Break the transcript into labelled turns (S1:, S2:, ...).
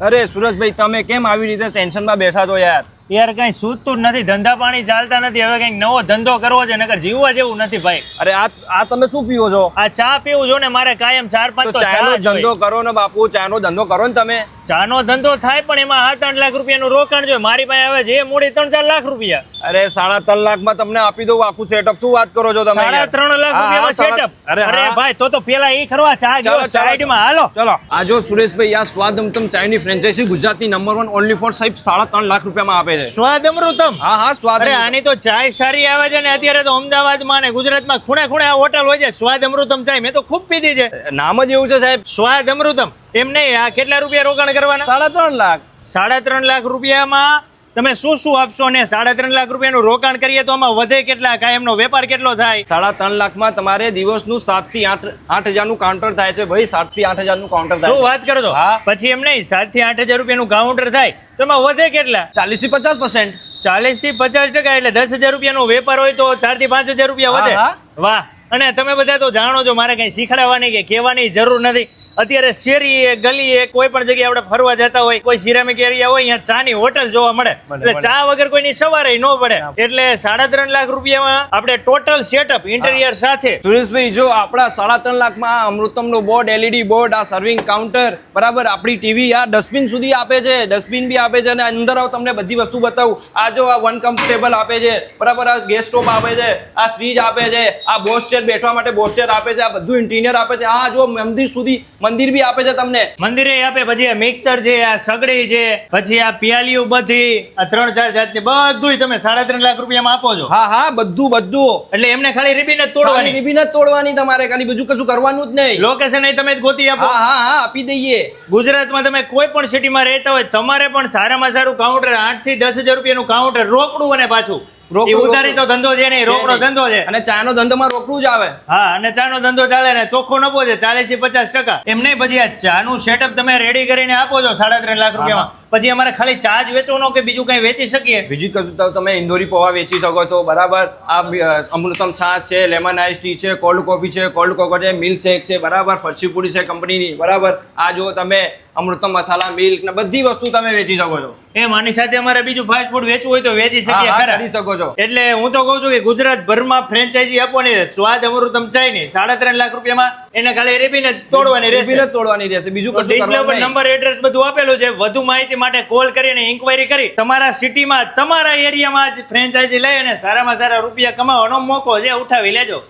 S1: અરે સુરજભાઈ તમે કેમ આવી રીતે ટેન્શનમાં બેઠા છો યાર?
S2: યાર કઈ સૂઝતું જ નથી ધંધા પાણી ચાલતા નથી હવે કઈ નવો ધંધો કરવો છે નકર જીવવા જેવું નથી ભાઈ.
S1: અરે આ આ તમે શું પીવો છો?
S2: આ ચા પીવું છો ને મારે કાયમ ચાર પાંચ
S1: તો ચાનો ધંધો
S2: ધંધો
S1: કરો ને બાપુ ચાનો ધંધો કરો ને તમે.
S2: ચાનો ધંધો થાય પણ એમાં આ ત્રણ લાખ રૂપિયાનું રોકાણ જોઈએ. મારી પાસે હવે જે મૂડી ત્રણ ચાર લાખ રૂપિયા.
S1: અરે સાડા ત્રણ લાખમાં તમને આપી દઉં આખું સેટઅપ શું વાત કરો છો તમે
S2: સાડા ત્રણ લાખ
S1: સાડા-
S2: સેટઅપ
S1: અરે
S2: અરે ભાઈ તો તો પેલા એ ખરવા ચા જો
S1: ચાલો,
S2: સાઈડમાં હાલો.
S1: ચલો. આ જો સુરેશભાઈ આ સ્વાદમતમ ચાયની ફ્રેન્ચાઇઝી ગુજરાતની નંબર વન ઓનલી ફોર સાહેબ સાડા ત્રણ લાખ રૂપિયામાં આપે છે.
S2: સ્વાદ અમૃતમ
S1: હા હા સ્વાદ
S2: અરે આની તો ચાય સારી આવે છે ને અત્યારે તો અમદાવાદમાં ને ગુજરાતમાં ખૂણે ખૂણે આ હોટલ હોય છે. સ્વાદ અમૃતમ ચાય મેં તો ખૂબ પીધી છે.
S1: નામ જ એવું છે સાહેબ.
S2: સ્વાદ અમૃતમ એમ નહીં આ કેટલા રૂપિયા રોકાણ કરવાના?
S1: સાડા ત્રણ લાખ.
S2: સાડા ત્રણ લાખ રૂપિયામાં તમે શું શું આપશો ને સાડા ત્રણ લાખ રૂપિયાનું રોકાણ કરીએ તો આમાં વધે કેટલા? કાંઈ એમનો વેપાર કેટલો થાય?
S1: સાડા ત્રણ લાખમાં તમારે દિવસનું સાતથી આઠ આઠ હજારનું કાઉન્ટર થાય છે ભાઈ સાતથી આઠ હજારનું કાઉન્ટર
S2: શું
S1: થાય
S2: વાત કરો છો?
S1: હા.
S2: પછી એમ નહીં સાતથી આઠ હજાર રૂપિયાનું કાઉન્ટર થાય તો એમાં વધે કેટલા?
S1: ચાલીસથી પચાસ પર્સન્ટ
S2: ચાલીસથી પચાસ ટકા એટલે દસ હજાર રૂપિયાનો વેપાર હોય તો ચારથી પાંચ હજાર રૂપિયા વધે. વાહ. અને તમે બધા તો જાણો છો મારે કઈ શીખડાવવાની કે કહેવાની જરૂર નથી. અત્યારે શેરીએ ગલીએ કોઈ પણ જગ્યાએ આપણે ફરવા જતા હોય કોઈ સિરામિક એરિયા હોય અહીંયા ચાની હોટલ જોવા મળે. એટલે ચા વગર કોઈની સવારે ન પડે. એટલે સાડા ત્રણ લાખ રૂપિયામાં આપણે ટોટલ સેટઅપ ઇન્ટેરિયર સાથે.
S1: સુરેશભાઈ જો આપણા સાડા ત્રણ લાખમાં આ નો બોર્ડ એલઈડી બોર્ડ આ સર્વિંગ કાઉન્ટર બરાબર આપણી ટીવી આ ડસ્ટબિન સુધી આપે છે. ડસ્ટબિન બી આપે છે અને અંદર આવો તમને બધી વસ્તુ બતાવું. આ જો આ વન કમ્ફર્ટેબલ આપે છે. બરાબર આ ગેસ સ્ટોપ આપે છે. આ ફ્રીજ આપે છે. આ બોસ ચેર બેઠવા માટે બોસ ચેર આપે છે. આ બધું ઇન્ટિરિયર આપે છે. આ જો મંદિર સુધી મંદિર બી આપે છે તમને?
S2: મંદિરે આપે પછી આ મિક્સર છે આ સગડી છે પછી આ પિયાલીઓ બધી આ ત્રણ ચાર જાતની બધું તમે સાડા ત્રણ લાખ રૂપિયામાં આપો છો.
S1: હા હા બધું બધું.
S2: એટલે એમને ખાલી રિબીન જ તોડવાની.
S1: રિબીન જ તોડવાની તમારે ખાલી બીજું કશું કરવાનું જ નહીં.
S2: લોકેશન એ તમે જ ગોતી આપો.
S1: હા હા આપી દઈએ.
S2: ગુજરાતમાં તમે કોઈ પણ સિટીમાં રહેતા હોય તમારે પણ સારામાં સારું કાઉન્ટર આઠથી દસ હજાર રૂપિયાનું કાઉન્ટર રોકડું અને પાછું. ઉધારી તો ધંધો છે નહીં રોકડો ધંધો છે.
S1: અને ચાનો ધંધોમાં રોકડું જ આવે.
S2: હા અને ચાનો ધંધો ચાલે ને ચોખ્ખો નફો છે ચાલીસથી પચાસ ટકા. એમ નહીં પછી આ ચાનું સેટઅપ તમે રેડી કરીને આપો છો સાડા ત્રણ લાખ રૂપિયામાં. પછી અમારે ખાલી ચા જ વેચવાનો કે બીજું કઈ વેચી શકીએ?
S1: બીજું કશું તો તમે ઇન્દોરી પોવા વેચી શકો છો બરાબર? આ અમૃતમ છાશ છે લેમન આઈસ ટી છે કોલ્ડ કોફી છે કોલ્ડ કોકો છે મિલ્ક શેક છે બરાબર? ફરસી પૂરી છે કંપનીની બરાબર? આ જો તમે અમૃતમ મસાલા મિલ્ક ને બધી વસ્તુ તમે વેચી શકો છો.
S2: એ માની સાથે અમારે બીજું ફાસ્ટ ફૂડ વેચવું હોય તો વેચી શકીએ ખરા.
S1: કરી શકો છો.
S2: એટલે હું તો કહું છું કે ગુજરાત ભરમાં ફ્રેન્ચાઇઝી આપવાની છે. સ્વાદ અમૃતમ ચાયની સાડા ત્રણ લાખ રૂપિયામાં એને ખાલી રેબીને તોડવાની રહેશે.
S1: તોડવાની રહેશે. બીજું
S2: ડિસ્પ્લે નંબર એડ્રેસ બધું આપેલું છે. વધુ માહિતી માટે કોલ કરીને ઇન્ક્વાયરી કરી તમારા સિટીમાં તમારા એરિયામાં જ ફ્રેન્ચાઇઝી લઈ અને સારામાં સારા રૂપિયા કમાવાનો મોકો છે ઉઠાવી લેજો.